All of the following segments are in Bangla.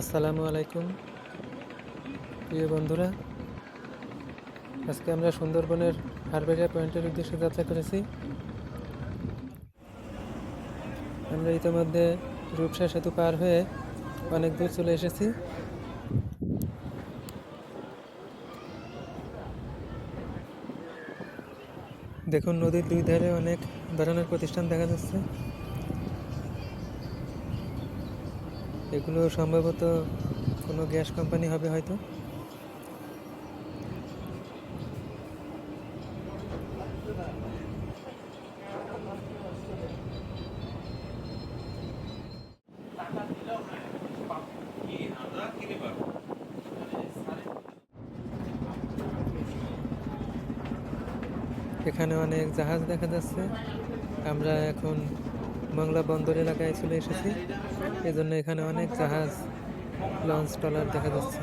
আসসালামু আলাইকুম। প্রিয় বন্ধুরা, আজকে আমরা সুন্দরবনের হারবেরিয়া পয়েন্টের উদ্দেশ্যে যাত্রা করেছি। আমরা ইতিমধ্যে রূপসা সেতু পার হয়ে অনেক দূর চলে এসেছি। দেখুন, নদীর দুই ধারে অনেক ধরনের প্রতিষ্ঠান দেখা যাচ্ছে। এগুলো সম্ভবত কোনো গ্যাস কোম্পানি হবে হয়তো। এখানে অনেক জাহাজ দেখা যাচ্ছে। আমরা এখন বাংলা বন্দর এলাকায় চলে এসেছি। এজন্য এখানে অনেক জাহাজ, লঞ্চ, ট্রলার দেখা যাচ্ছে।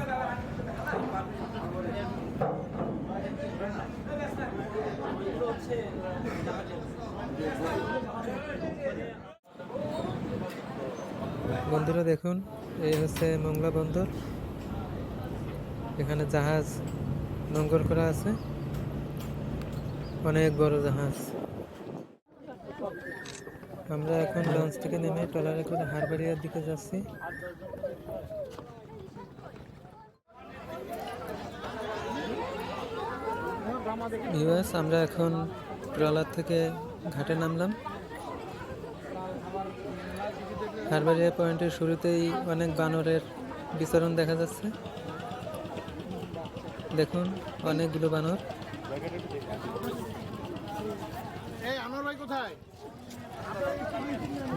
বন্ধুরা দেখুন, এই হচ্ছে মংলা বন্দর। এখানে জাহাজ নোঙ্গর করা আছে। অনেক বড় জাহাজ। আমরা এখন লঞ্চ থেকে নেমে ট্রলারে করে হারবাড়িয়ার দিকে যাচ্ছি। আমরা এখন ট্রলার থেকে ঘাটে নামলাম। হারবাড়িয়া পয়েন্টের শুরুতেই অনেক বানরের বিচরণ দেখা যাচ্ছে। দেখুন, অনেকগুলো বানর।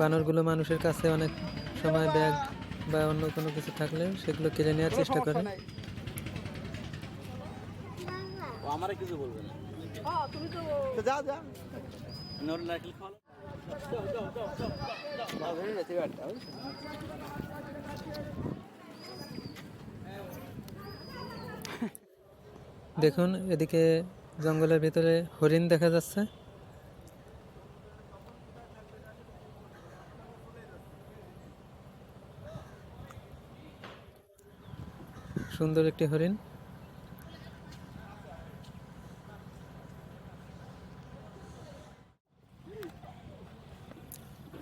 বানরগুলো মানুষের কাছে অনেক সময় ব্যাগ বা অন্য কোনো কিছু থাকলে সেগুলো কেড়ে নেওয়ার চেষ্টা করে। আমারে কিছু বলবে না। তো যা যা। নারকেল খাওয়ালো দেখুন এদিকে জঙ্গলের ভিতরে হরিণ দেখা যাচ্ছে। সুন্দর একটি হরিণ।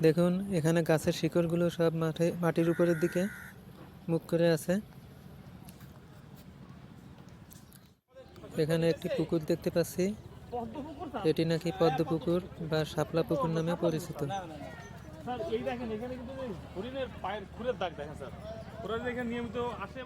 দেখুন, এখানে গাছের শিকড়গুলো সব মাঠে, মাটির উপরের দিকে মুখ করে আছে। এখানে একটি পুকুর দেখতে পাচ্ছি। এটি নাকি পদ্ম পুকুর বা শাপলা পুকুর নামে পরিচিত। স্যার, এই দেখেন, এখানে কিন্তু হরিণের পায়ের দাগ দেখেন, স্যার। ওরা এখানে নিয়মিত আসে